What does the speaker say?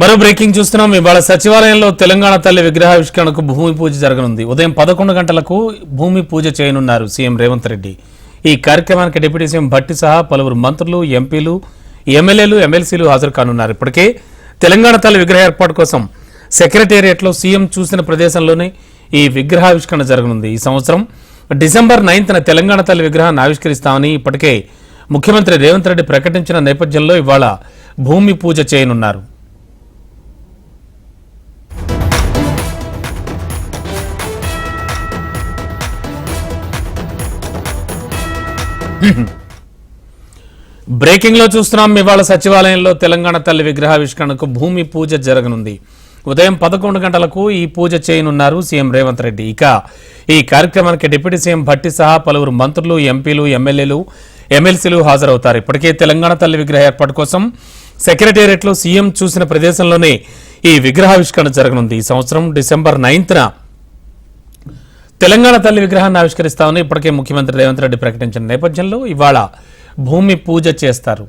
మరో బ్రేకింగ్ చూస్తున్నాం. ఇవాళ సచివాలయంలో తెలంగాణ తల్లి విగ్రహావిష్కరణకు భూమి పూజ జరగనుంది. ఉదయం పదకొండు గంటలకు భూమి పూజ చేయనున్నారు సీఎం రేవంత్ రెడ్డి. ఈ కార్యక్రమానికి డిప్యూటీ సీఎం భట్టి సహా పలువురు మంత్రులు ఎంపీలు ఎమ్మెల్యేలు ఎమ్మెల్సీలు హాజరు కానున్నారు. ఇప్పటికే తెలంగాణ తల్లి విగ్రహ ఏర్పాటు కోసం సెక్రటేరియట్లో సీఎం చూసిన ప్రదేశంలోనే ఈ విగ్రహావిష్కరణ జరగనుంది. ఈ సంవత్సరం డిసెంబర్ నైన్త్న తెలంగాణ తల్లి విగ్రహాన్ని ఆవిష్కరిస్తామని ఇప్పటికే ముఖ్యమంత్రి రేవంత్ రెడ్డి ప్రకటించిన నేపథ్యంలో ఇవాళ భూమి పూజ చేయనున్నారు. బ్రేకింగ్లో చూస్తున్నాం ఇవాళ సచివాలయంలో తెలంగాణ తల్లి విగ్రహావిష్కరణకు భూమి పూజ జరగనుంది. ఉదయం పదకొండు గంటలకు ఈ పూజ చేయనున్నారు సీఎం రేవంత్ రెడ్డి. ఇక ఈ కార్యక్రమానికి డిప్యూటీ సీఎం భట్టి సహా పలువురు మంత్రులు ఎంపీలు ఎమ్మెల్యేలు ఎమ్మెల్సీలు హాజరవుతారు. ఇప్పటికే తెలంగాణ తల్లి విగ్రహ ఏర్పాటు కోసం సెక్రటేరియట్లో సీఎం చూసిన ప్రదేశంలోనే ఈ విగ్రహావిష్కరణ జరగనుంది. ఈ సంవత్సరం డిసెంబర్ నైన్త్న తెలంగాణ తల్లి విగ్రహాన్ని ఆవిష్కరిస్తామని ఇప్పటికే ముఖ్యమంత్రి రేవంత్ రెడ్డి ప్రకటించిన నేపథ్యంలో ఇవాళ భూమి పూజ చేస్తారు.